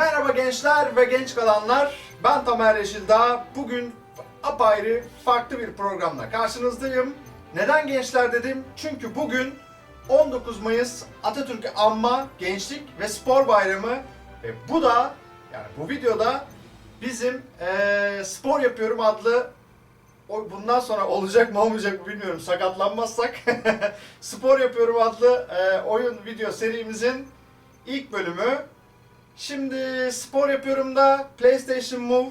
Merhaba gençler ve genç kalanlar. Ben Tamer Yeşildağ. Bugün apayrı farklı bir programla karşınızdayım. Neden gençler dedim? Çünkü bugün 19 Mayıs Atatürk Anma Gençlik ve Spor Bayramı ve bu da yani bu videoda bizim eee, spor yapıyorum adlı o bundan sonra olacak mı olmayacak mı bilmiyorum sakatlanmazsak spor yapıyorum adlı eee, oyun video serimizin ilk bölümü Şimdi spor yapıyorum da PlayStation Move,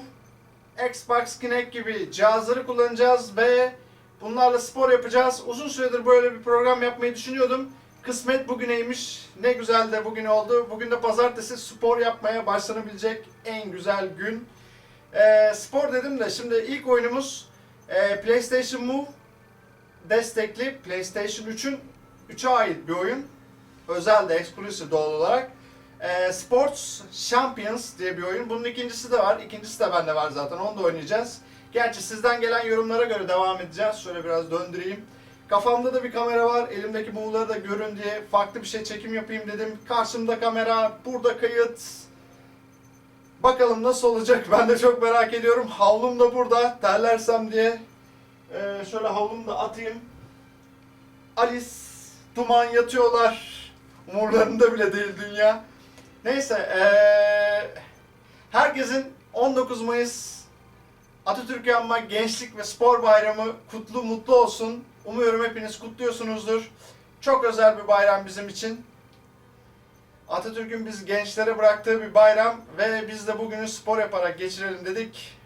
Xbox Kinect gibi cihazları kullanacağız ve bunlarla spor yapacağız. Uzun süredir böyle bir program yapmayı düşünüyordum. Kısmet bugüneymiş. Ne güzel de bugün oldu. Bugün de pazartesi spor yapmaya başlanabilecek en güzel gün. Ee, spor dedim de şimdi ilk oyunumuz e, PlayStation Move destekli PlayStation 3'ün 3'e ait bir oyun. Özel de exclusive doğal olarak. Ee, Sports Champions diye bir oyun. Bunun ikincisi de var. İkincisi de bende var zaten. Onu da oynayacağız. Gerçi sizden gelen yorumlara göre devam edeceğiz. Şöyle biraz döndüreyim. Kafamda da bir kamera var. Elimdeki buğuları da görün diye farklı bir şey çekim yapayım dedim. Karşımda kamera, burada kayıt. Bakalım nasıl olacak ben de çok merak ediyorum. Havlum da burada terlersem diye. Ee, şöyle havlumu da atayım. Alice, Duman yatıyorlar. Umurlarında bile değil dünya. Neyse, eee, herkesin 19 Mayıs Atatürk Anma Gençlik ve Spor Bayramı kutlu mutlu olsun. Umuyorum hepiniz kutluyorsunuzdur. Çok özel bir bayram bizim için. Atatürk'ün biz gençlere bıraktığı bir bayram ve biz de bugünü spor yaparak geçirelim dedik.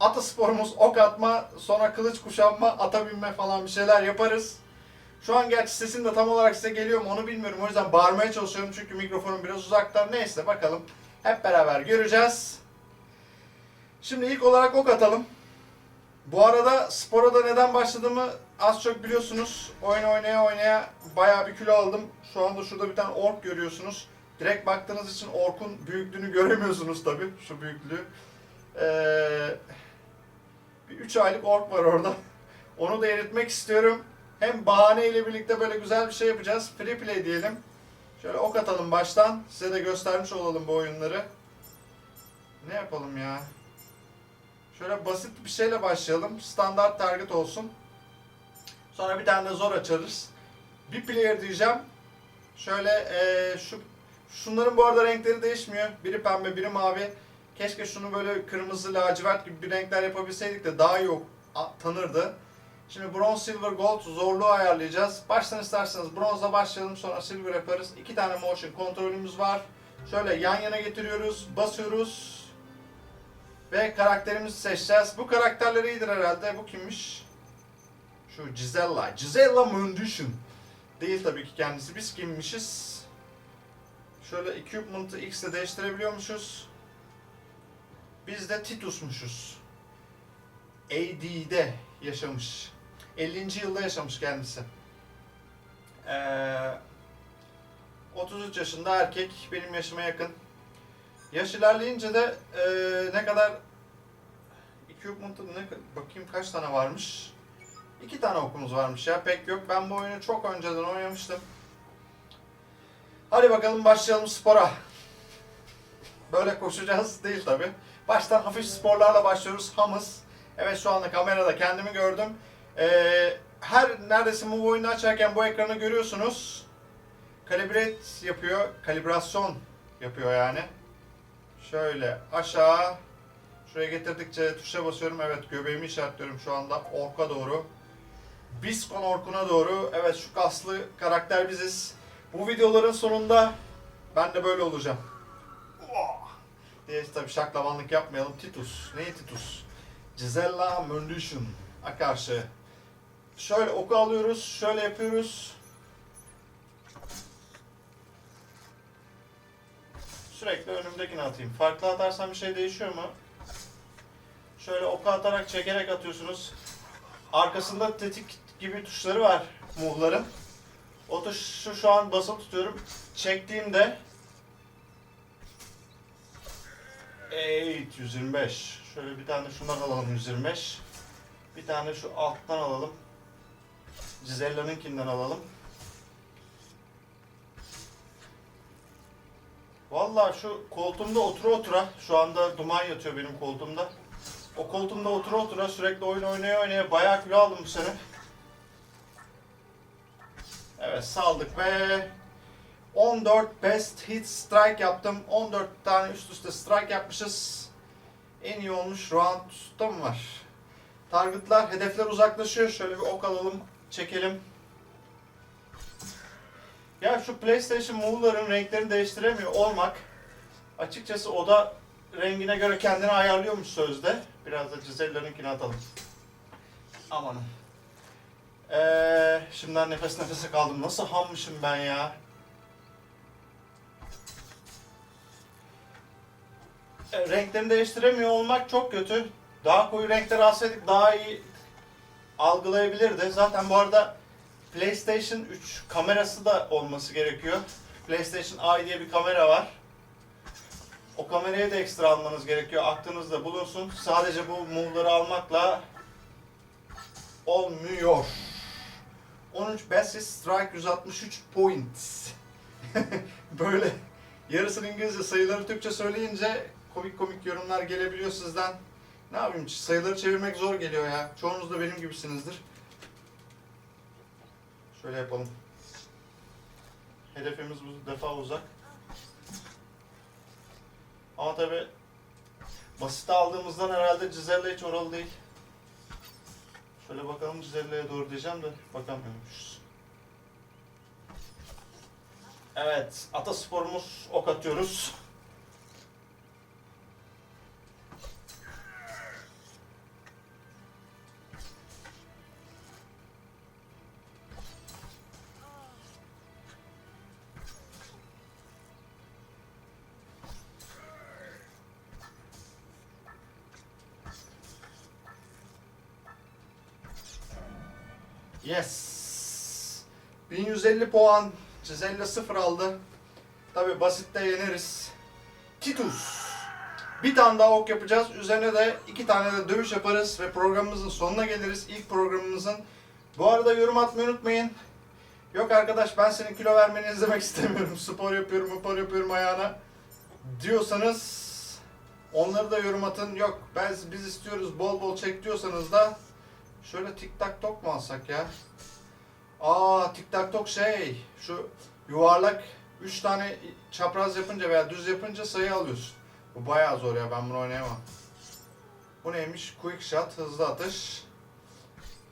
Ata sporumuz ok atma, sonra kılıç kuşanma, ata binme falan bir şeyler yaparız. Şu an gerçi sesim de tam olarak size geliyor mu onu bilmiyorum. O yüzden bağırmaya çalışıyorum çünkü mikrofonum biraz uzaktan. Neyse bakalım. Hep beraber göreceğiz. Şimdi ilk olarak ok atalım. Bu arada spora da neden başladığımı az çok biliyorsunuz. Oyun oynaya oynaya bayağı bir kilo aldım. Şu anda şurada bir tane ork görüyorsunuz. Direkt baktığınız için orkun büyüklüğünü göremiyorsunuz tabii. Şu büyüklüğü. Ee, bir 3 aylık ork var orada. Onu da eritmek istiyorum. Hem bahane ile birlikte böyle güzel bir şey yapacağız. Free play diyelim. Şöyle ok atalım baştan. Size de göstermiş olalım bu oyunları. Ne yapalım ya? Şöyle basit bir şeyle başlayalım. Standart target olsun. Sonra bir tane de zor açarız. Bir player diyeceğim. Şöyle eee, şu şunların bu arada renkleri değişmiyor. Biri pembe, biri mavi. Keşke şunu böyle kırmızı, lacivert gibi bir renkler yapabilseydik de daha iyi tanırdı. Şimdi bronz, silver, gold zorluğu ayarlayacağız. Baştan isterseniz bronzla başlayalım sonra silver yaparız. İki tane motion kontrolümüz var. Şöyle yan yana getiriyoruz, basıyoruz. Ve karakterimizi seçeceğiz. Bu karakterler iyidir herhalde. Bu kimmiş? Şu Gisella. Gisella Mundushin. Değil tabii ki kendisi. Biz kimmişiz? Şöyle equipment'ı X ile değiştirebiliyormuşuz. Biz de Titus'muşuz. AD'de yaşamış. 50. yılda yaşamış kendisi. Ee, 33 yaşında erkek, benim yaşıma yakın. Yaş ilerleyince de ee, ne kadar equipment'ın ne bakayım kaç tane varmış? İki tane okumuz varmış ya pek yok. Ben bu oyunu çok önceden oynamıştım. Hadi bakalım başlayalım spora. Böyle koşacağız değil tabi. Baştan hafif sporlarla başlıyoruz. Hamız. Evet şu anda kamerada kendimi gördüm. Ee, her neredeyse bu oyunu açarken bu ekranı görüyorsunuz. Kalibrate yapıyor. Kalibrasyon yapıyor yani. Şöyle aşağı. Şuraya getirdikçe tuşa basıyorum. Evet göbeğimi işaretliyorum şu anda. Orka doğru. Biskon Orkun'a doğru. Evet şu kaslı karakter biziz. Bu videoların sonunda ben de böyle olacağım. Oh! diye tabii şaklamanlık yapmayalım. Titus. Neyi Titus? Gisella Mundushin. Karşı. Şöyle oku alıyoruz. Şöyle yapıyoruz. Sürekli önümdekini atayım. Farklı atarsam bir şey değişiyor mu? Şöyle oku atarak çekerek atıyorsunuz. Arkasında tetik gibi tuşları var muhların. O tuşu şu an basılı tutuyorum. Çektiğimde Evet 125. Şöyle bir tane şundan alalım 125. Bir tane şu alttan alalım. Gisella'nınkinden alalım. Vallahi şu koltuğumda otura otura, şu anda duman yatıyor benim koltuğumda. O koltuğumda otura otura sürekli oyun oynaya oynaya bayağı kilo aldım bu sene. Evet saldık ve 14 best hit strike yaptım. 14 tane üst üste strike yapmışız. En iyi olmuş round'da mı var? Targetlar, hedefler uzaklaşıyor. Şöyle bir ok alalım, çekelim. Ya şu PlayStation Move'ların renklerini değiştiremiyor olmak açıkçası o da rengine göre kendini ayarlıyormuş sözde. Biraz da Giselle'ninkini atalım. Amanın. Ee, şimdiden nefes nefese kaldım. Nasıl hammışım ben ya? E, renklerini değiştiremiyor olmak çok kötü. Daha koyu renkler alsaydık daha iyi algılayabilirdi. Zaten bu arada PlayStation 3 kamerası da olması gerekiyor. PlayStation Eye diye bir kamera var. O kamerayı da ekstra almanız gerekiyor. Aklınızda bulunsun. Sadece bu move'ları almakla olmuyor. 13 basis strike 163 points. Böyle yarısını İngilizce sayıları Türkçe söyleyince komik komik yorumlar gelebiliyor sizden. Ne yapayım sayıları çevirmek zor geliyor ya. Çoğunuz da benim gibisinizdir. Şöyle yapalım. Hedefimiz bu defa uzak. Ama tabi basit aldığımızdan herhalde Cizelle hiç oralı değil. Şöyle bakalım Cizelle'ye doğru diyeceğim de bakamıyormuşuz. Evet, atasporumuz ok atıyoruz. Yes. 1150 puan. Cizelle 0 aldı. Tabi basitte yeneriz. Titus. Bir tane daha ok yapacağız. Üzerine de iki tane de dövüş yaparız ve programımızın sonuna geliriz. İlk programımızın. Bu arada yorum atmayı unutmayın. Yok arkadaş ben senin kilo vermeni izlemek istemiyorum. Spor yapıyorum, spor yapıyorum ayağına. Diyorsanız onları da yorum atın. Yok ben biz istiyoruz bol bol çek diyorsanız da Şöyle tik tak tok mu alsak ya? Aa tik tak tok şey şu yuvarlak 3 tane çapraz yapınca veya düz yapınca sayı alıyorsun. Bu bayağı zor ya ben bunu oynayamam. Bu neymiş? Quick shot, hızlı atış.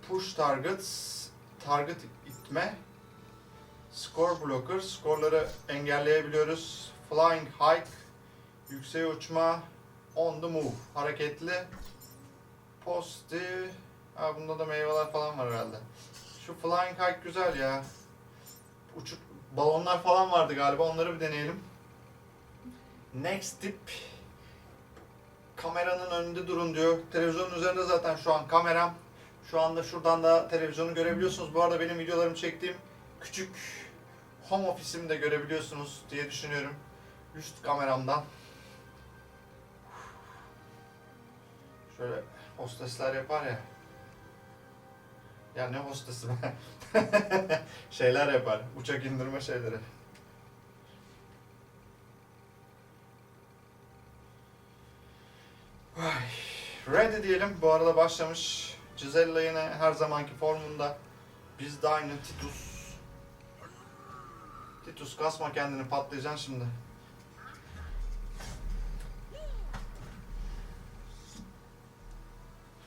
Push targets, target itme. Score blocker, skorları engelleyebiliyoruz. Flying hike, yükseğe uçma. On the move, hareketli. Positive, Ha bunda da meyveler falan var herhalde. Şu Flying Kite güzel ya. Uçuk balonlar falan vardı galiba onları bir deneyelim. Next tip. Kameranın önünde durun diyor. Televizyonun üzerinde zaten şu an kameram. Şu anda şuradan da televizyonu görebiliyorsunuz. Bu arada benim videolarımı çektiğim küçük home office'imi de görebiliyorsunuz diye düşünüyorum. Üst kameramdan. Şöyle hostesler yapar ya. Ya ne hostesi be. şeyler yapar. Uçak indirme şeyleri. Vay. Ready diyelim. Bu arada başlamış. Gisella yine her zamanki formunda. Biz de aynı Titus. Titus kasma kendini patlayacaksın şimdi.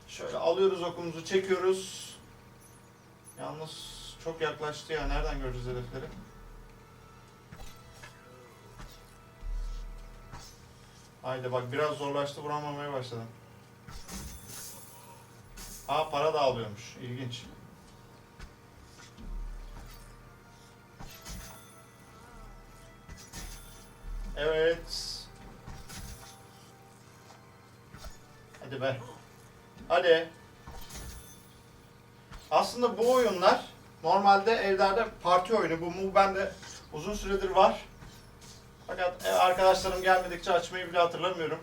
Şöyle alıyoruz okumuzu çekiyoruz. Yalnız çok yaklaştı ya. Nereden göreceğiz hedefleri? Haydi bak biraz zorlaştı vuramamaya başladım. Aa para da alıyormuş. İlginç. Evet. Hadi be. Hadi. Aslında bu oyunlar normalde evlerde parti oyunu. Bu Move bende uzun süredir var. Fakat ev arkadaşlarım gelmedikçe açmayı bile hatırlamıyorum.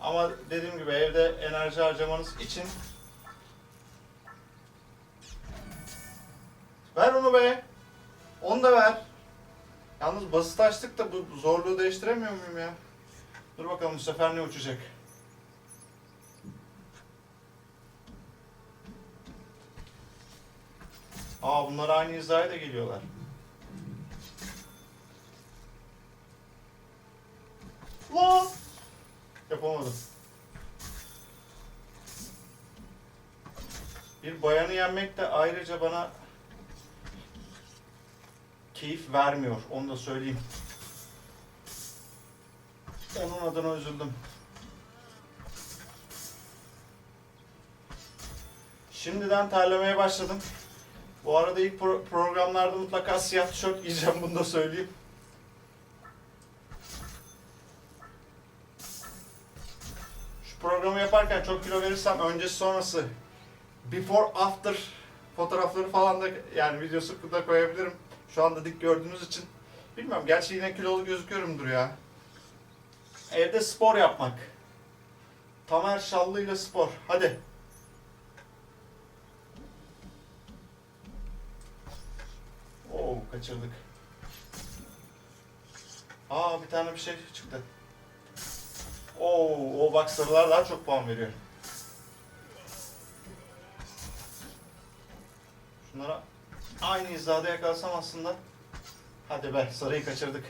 Ama dediğim gibi evde enerji harcamanız için Ver onu be. Onu da ver. Yalnız basit açtık da bu zorluğu değiştiremiyor muyum ya? Dur bakalım bu sefer ne uçacak? Aa bunlar aynı hizaya da geliyorlar. Lan! Yapamadım. Bir bayanı yenmek de ayrıca bana keyif vermiyor. Onu da söyleyeyim. Onun adına üzüldüm. Şimdiden terlemeye başladım. Bu arada ilk pro- programlarda mutlaka siyah tişört giyeceğim bunu da söyleyeyim. Şu programı yaparken çok kilo verirsem öncesi sonrası before after fotoğrafları falan da yani videosu da koyabilirim. Şu anda dik gördüğünüz için. Bilmiyorum gerçi yine kilolu gözüküyorumdur ya. Evde spor yapmak. Tamer Şallı ile spor. Hadi. Oo kaçırdık. Aa bir tane bir şey çıktı. Oo, o bak sarılar daha çok puan veriyor. Şunlara aynı hizada yakalasam aslında. Hadi be sarıyı kaçırdık.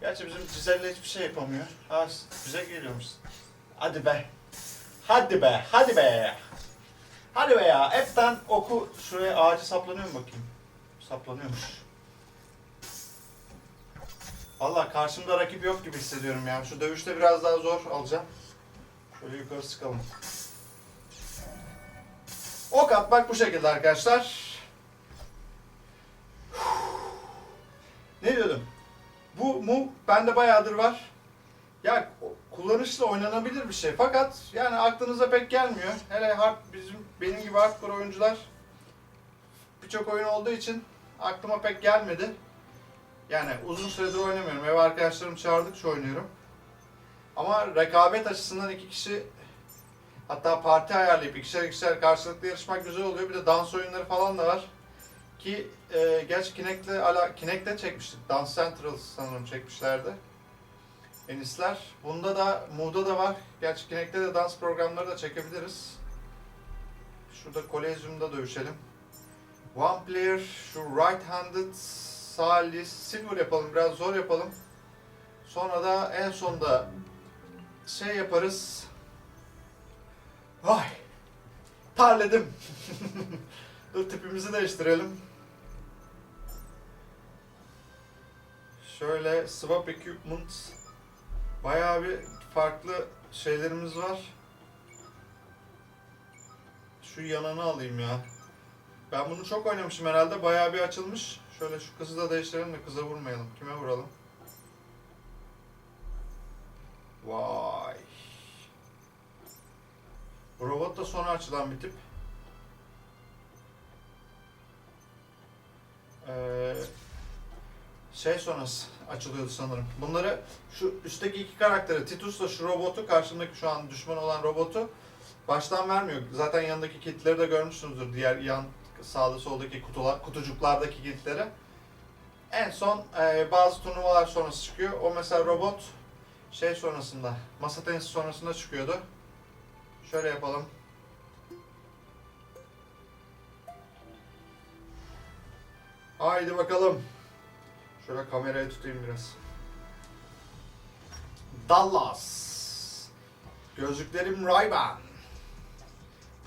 Gerçi bizim Cizel'le hiçbir şey yapamıyor. Aa bize geliyormuş. Hadi be. Hadi be. Hadi be. Hadi be ya. Hepten oku şuraya ağacı saplanıyor mu bakayım? Saplanıyormuş. Valla karşımda rakip yok gibi hissediyorum yani. Şu dövüşte biraz daha zor alacağım. Şöyle yukarı çıkalım. Ok atmak bu şekilde arkadaşlar. Ne diyordum? Bu mu bende bayağıdır var. Ya kullanışlı oynanabilir bir şey. Fakat yani aklınıza pek gelmiyor. Hele hard, bizim benim gibi hardcore oyuncular birçok oyun olduğu için aklıma pek gelmedi. Yani uzun süredir oynamıyorum. Ev arkadaşlarım çağırdıkça oynuyorum. Ama rekabet açısından iki kişi hatta parti ayarlayıp ikişer ikişer karşılıklı yarışmak güzel oluyor. Bir de dans oyunları falan da var. Ki e, gerçi Kinect'le ala Kinect'te çekmiştik. Dance Central sanırım çekmişlerdi. Enisler. Bunda da Mood'da da var. Gerçi Kinect'te de dans programları da çekebiliriz. Şurada Coliseum'da dövüşelim. One player şu right handed sağ lis silver yapalım biraz zor yapalım. Sonra da en sonda şey yaparız. Vay! Terledim. Dur tipimizi değiştirelim. Şöyle swap equipment bayağı bir farklı şeylerimiz var. Şu yanını alayım ya. Ben bunu çok oynamışım herhalde. Bayağı bir açılmış. Şöyle şu kızı da değiştirelim de kıza vurmayalım. Kime vuralım? Vay. Bu robot da sonra açılan bir tip. Ee, şey sonrası açılıyordu sanırım. Bunları şu üstteki iki karakteri Titus'la şu robotu karşımdaki şu an düşman olan robotu baştan vermiyor. Zaten yanındaki kitleri de görmüşsünüzdür. Diğer yan sağda soldaki kutular, kutucuklardaki kilitleri. En son e, bazı turnuvalar sonrası çıkıyor. O mesela robot şey sonrasında, masa tenisi sonrasında çıkıyordu. Şöyle yapalım. Haydi bakalım. Şöyle kamerayı tutayım biraz. Dallas. Gözlüklerim Ray-Ban.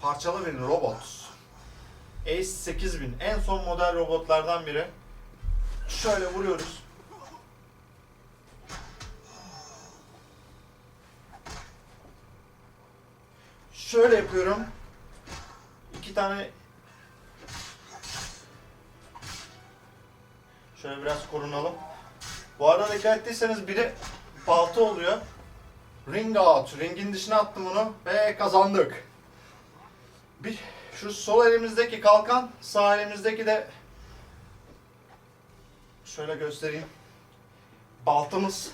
Parçalı bir robot. Ace 8000 en son model robotlardan biri. Şöyle vuruyoruz. Şöyle yapıyorum. İki tane Şöyle biraz korunalım. Bu arada dikkat ettiyseniz biri balta oluyor. Ring out. Ringin dışına attım onu ve kazandık. Bir şu sol elimizdeki kalkan, sağ elimizdeki de şöyle göstereyim. Baltamız.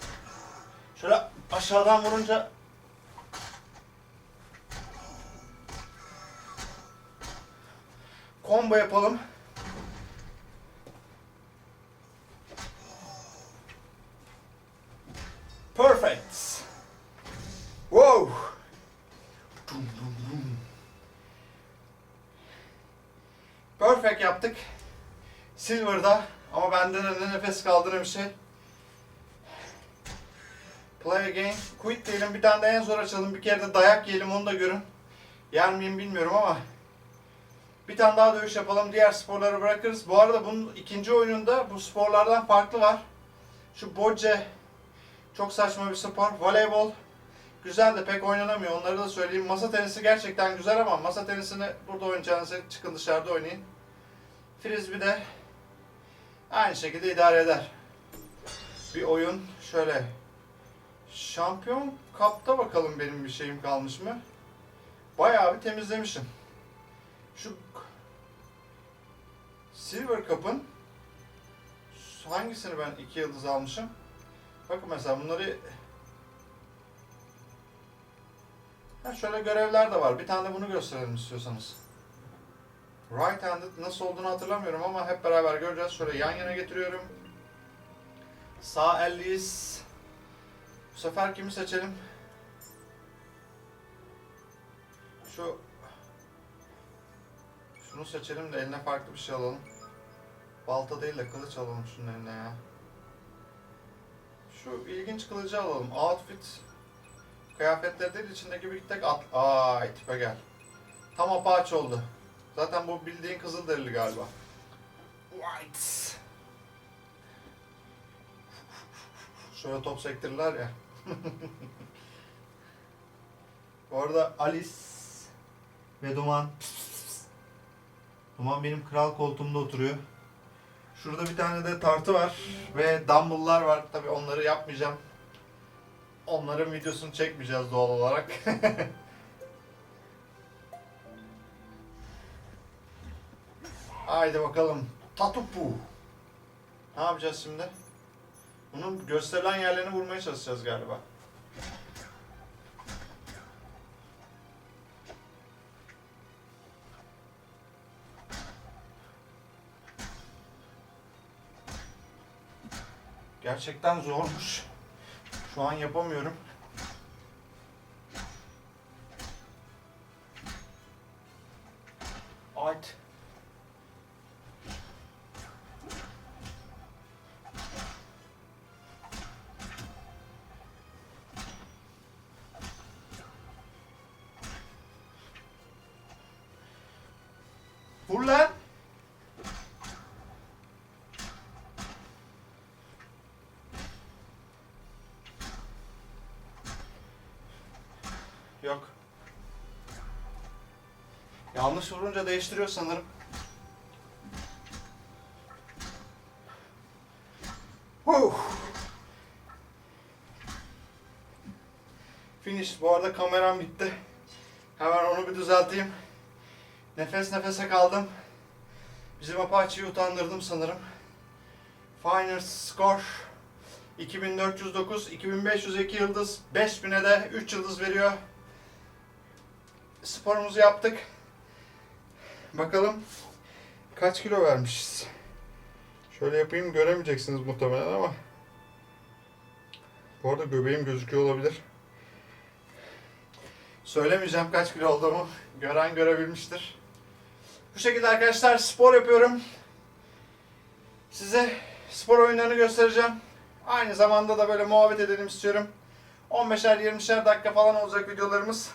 Şöyle aşağıdan vurunca combo yapalım. Perfect. Wow. Dum, dum, dum. Yaptık. Silver'da ama bende de ne nefes kaldı ne bir şey. Play again. Quit diyelim bir tane de en zor açalım. Bir kere de dayak yiyelim onu da görün. Yer miyim bilmiyorum ama. Bir tane daha dövüş yapalım. Diğer sporları bırakırız. Bu arada bunun ikinci oyununda bu sporlardan farklı var. Şu bocce çok saçma bir spor. Voleybol güzel de pek oynanamıyor. Onları da söyleyeyim. Masa tenisi gerçekten güzel ama masa tenisini burada oynayacağınızı çıkın dışarıda oynayın. Frisbee de aynı şekilde idare eder. Bir oyun şöyle. Şampiyon Cup'ta bakalım benim bir şeyim kalmış mı? Bayağı bir temizlemişim. Şu Silver Cup'ın hangisini ben iki yıldız almışım? Bakın mesela bunları ha şöyle görevler de var. Bir tane de bunu gösterelim istiyorsanız. Right handed nasıl olduğunu hatırlamıyorum ama hep beraber göreceğiz. Şöyle yan yana getiriyorum. Sağ elliyiz. Bu sefer kimi seçelim? Şu şunu seçelim de eline farklı bir şey alalım. Balta değil de kılıç alalım şunun eline ya. Şu ilginç kılıcı alalım. Outfit kıyafetleri değil içindeki bir tek at. Ay tipe gel. Tam apaç oldu. Zaten bu bildiğin kızılderili galiba. White. Şöyle top sektirirler ya. Bu arada Alice ve Duman Duman benim kral koltuğumda oturuyor. Şurada bir tane de tartı var ve dumbbell'lar var. Tabi onları yapmayacağım. Onların videosunu çekmeyeceğiz doğal olarak. Haydi bakalım. Tatupu. Ne yapacağız şimdi? Bunun gösterilen yerlerini vurmaya çalışacağız galiba. Gerçekten zormuş. Şu an yapamıyorum. Vur lan. Yok. Yanlış vurunca değiştiriyor sanırım. Huh. Finish. Bu arada kameram bitti. Hemen onu bir düzelteyim. Nefes nefese kaldım. Bizim Apache'yi utandırdım sanırım. Final score 2409, 2502 yıldız, 5000'e de 3 yıldız veriyor. Sporumuzu yaptık. Bakalım kaç kilo vermişiz. Şöyle yapayım göremeyeceksiniz muhtemelen ama. Bu arada göbeğim gözüküyor olabilir. Söylemeyeceğim kaç kilo olduğumu. Gören görebilmiştir. Bu şekilde arkadaşlar spor yapıyorum. Size spor oyunlarını göstereceğim. Aynı zamanda da böyle muhabbet edelim istiyorum. 15'er 20'şer dakika falan olacak videolarımız.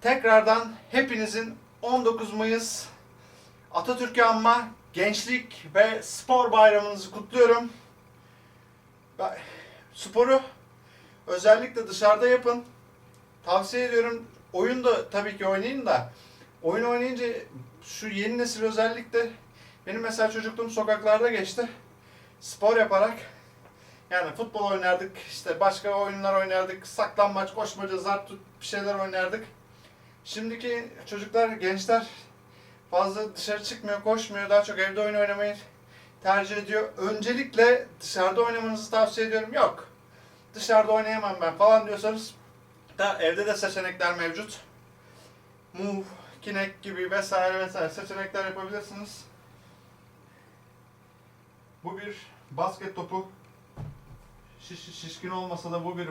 Tekrardan hepinizin 19 Mayıs Atatürk'ü anma gençlik ve spor bayramınızı kutluyorum. Sporu özellikle dışarıda yapın. Tavsiye ediyorum. Oyun da tabii ki oynayın da oyun oynayınca şu yeni nesil özellikle benim mesela çocukluğum sokaklarda geçti. Spor yaparak yani futbol oynardık, işte başka oyunlar oynardık, saklanmaç, koşmaca, zart tut bir şeyler oynardık. Şimdiki çocuklar, gençler fazla dışarı çıkmıyor, koşmuyor, daha çok evde oyun oynamayı tercih ediyor. Öncelikle dışarıda oynamanızı tavsiye ediyorum. Yok, dışarıda oynayamam ben falan diyorsanız da evde de seçenekler mevcut. Move, Kinect gibi vesaire vesaire seçenekler yapabilirsiniz. Bu bir basket topu. Şiş, şişkin olmasa da bu bir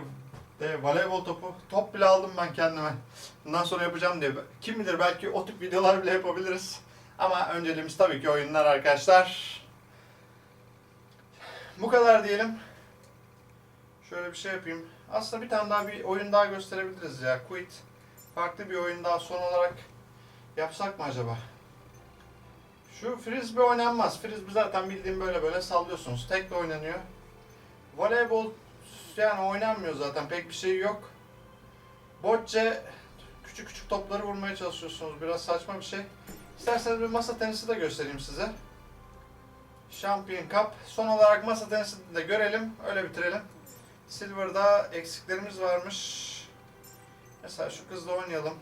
de voleybol topu. Top bile aldım ben kendime. Bundan sonra yapacağım diye. Kim bilir belki o tip videolar bile yapabiliriz. Ama önceliğimiz tabii ki oyunlar arkadaşlar. Bu kadar diyelim. Şöyle bir şey yapayım. Aslında bir tane daha bir oyun daha gösterebiliriz ya. Quit. Farklı bir oyun daha son olarak yapsak mı acaba? Şu frisbee oynanmaz. Frisbee zaten bildiğim böyle böyle sallıyorsunuz. Tek de oynanıyor. Voleybol yani oynanmıyor zaten. Pek bir şey yok. Bocce küçük küçük topları vurmaya çalışıyorsunuz. Biraz saçma bir şey. İsterseniz bir masa tenisi de göstereyim size. Champion Cup. Son olarak masa tenisini de görelim. Öyle bitirelim. Silver'da eksiklerimiz varmış. Mesela şu kızla oynayalım.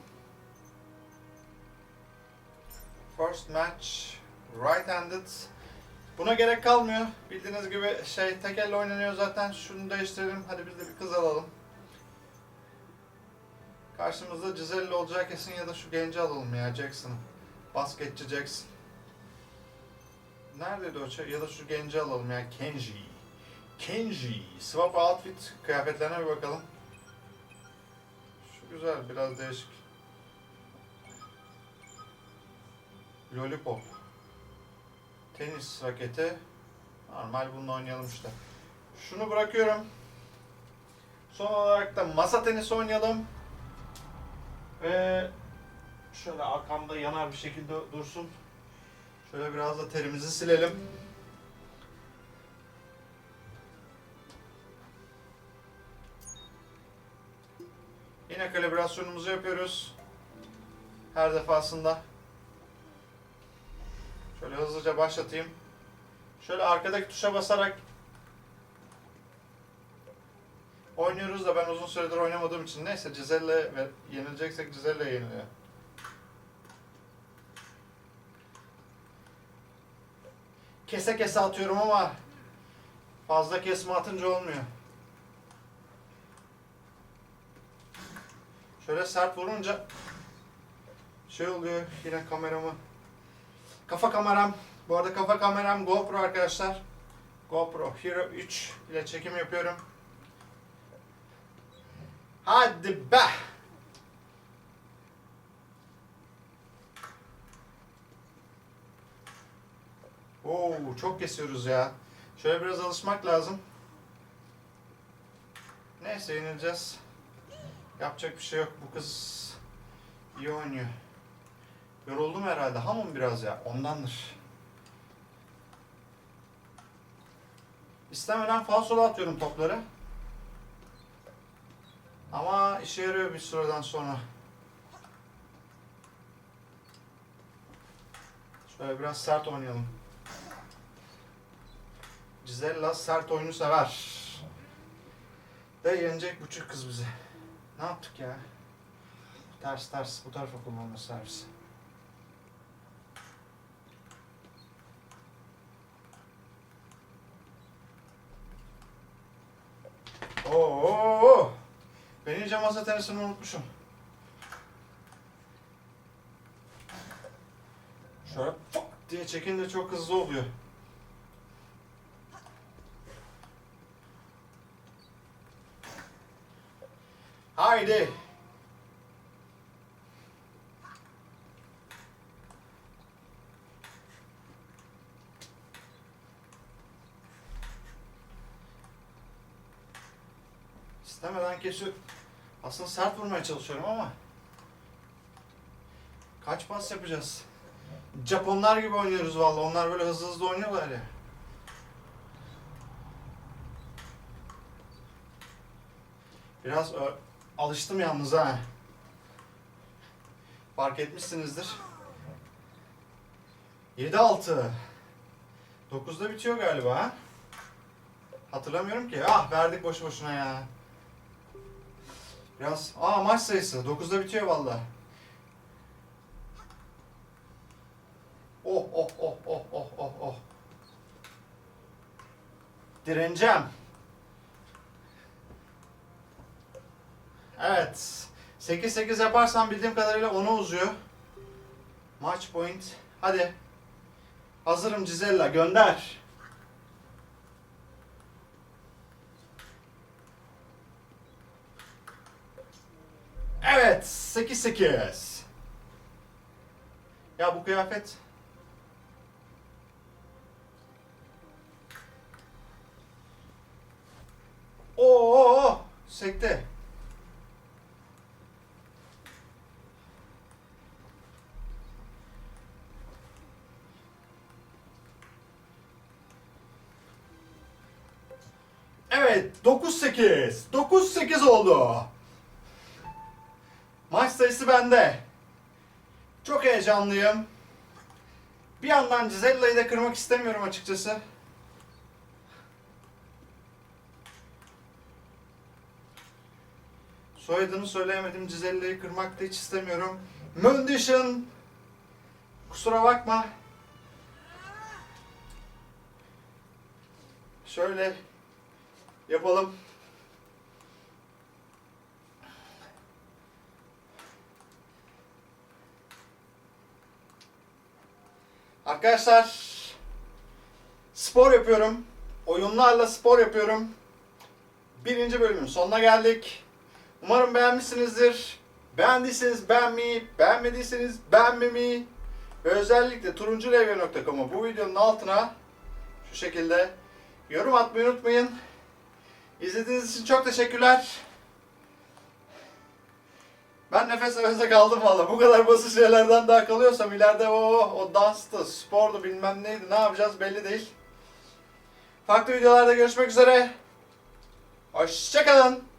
First match. Right-handed. Buna gerek kalmıyor. Bildiğiniz gibi şey tek elle oynanıyor zaten. Şunu değiştirelim. Hadi biz de bir kız alalım. Karşımızda Giselle olacak kesin ya da şu genci alalım ya Jackson'ı. Basketçi Jackson. Neredeydi o şey? Ya da şu genci alalım ya Kenji. Kenji. Swap outfit kıyafetlerine bir bakalım. Şu güzel biraz değişik. Lollipop. Tenis raketi. Normal bununla oynayalım işte. Şunu bırakıyorum. Son olarak da masa tenisi oynayalım. Ve şöyle arkamda yanar bir şekilde dursun. Şöyle biraz da terimizi silelim. Yine kalibrasyonumuzu yapıyoruz. Her defasında. Şöyle hızlıca başlatayım. Şöyle arkadaki tuşa basarak oynuyoruz da ben uzun süredir oynamadığım için neyse Giselle ve yenileceksek Giselle yeniliyor. Kese kese atıyorum ama fazla kesme atınca olmuyor. Şöyle sert vurunca şey oluyor yine kameramı. Kafa kameram. Bu arada kafa kameram GoPro arkadaşlar. GoPro Hero 3 ile çekim yapıyorum. Hadi be! Oo çok kesiyoruz ya. Şöyle biraz alışmak lazım. Neyse yenileceğiz. Yapacak bir şey yok. Bu kız iyi oynuyor. Yoruldum herhalde. Hamım biraz ya. Ondandır. İstemeden falsola atıyorum topları. Ama işe yarıyor bir süreden sonra. Şöyle biraz sert oynayalım. Gisella sert oyunu sever. De yenecek bu çocuk kız bizi. Ne yaptık ya? Ters ters bu tarafa kullanma servisi. Oo! Ben iyice masa tenisini unutmuşum. Şöyle fok diye çekince çok hızlı oluyor. Haydi. Kesiyor. Aslında sert vurmaya çalışıyorum ama kaç pas yapacağız? Japonlar gibi oynuyoruz vallahi. Onlar böyle hızlı hızlı oynuyorlar ya. Biraz alıştım yalnız ha. Fark etmişsinizdir. 7-6. 9'da bitiyor galiba ha? Hatırlamıyorum ki. Ah verdik boşu boşuna ya. Biraz aa maç sayısı 9'da bitiyor valla. Oh oh oh oh oh oh oh. Direneceğim. Evet. 8-8 yaparsan bildiğim kadarıyla 10'a uzuyor. Match point. Hadi. Hazırım Cizella gönder. Evet, 8-8. Ya bu kıyafet... Oo, sekte. Evet, 9-8. 9-8 oldu. Sayısı bende. Çok heyecanlıyım. Bir yandan Gisella'yı da kırmak istemiyorum açıkçası. Soyadını söyleyemedim. Gisella'yı kırmak da hiç istemiyorum. Mundish'in kusura bakma. Şöyle yapalım. Arkadaşlar spor yapıyorum. Oyunlarla spor yapıyorum. Birinci bölümün sonuna geldik. Umarım beğenmişsinizdir. Beğendiyseniz beğenmeyi, beğenmediyseniz beğenmemeyi ve özellikle turunculevye.com'a bu videonun altına şu şekilde yorum atmayı unutmayın. İzlediğiniz için çok teşekkürler. Ben nefes nefese kaldım valla. Bu kadar basit şeylerden daha kalıyorsam ileride o o danstı, spordu bilmem neydi ne yapacağız belli değil. Farklı videolarda görüşmek üzere. Hoşçakalın.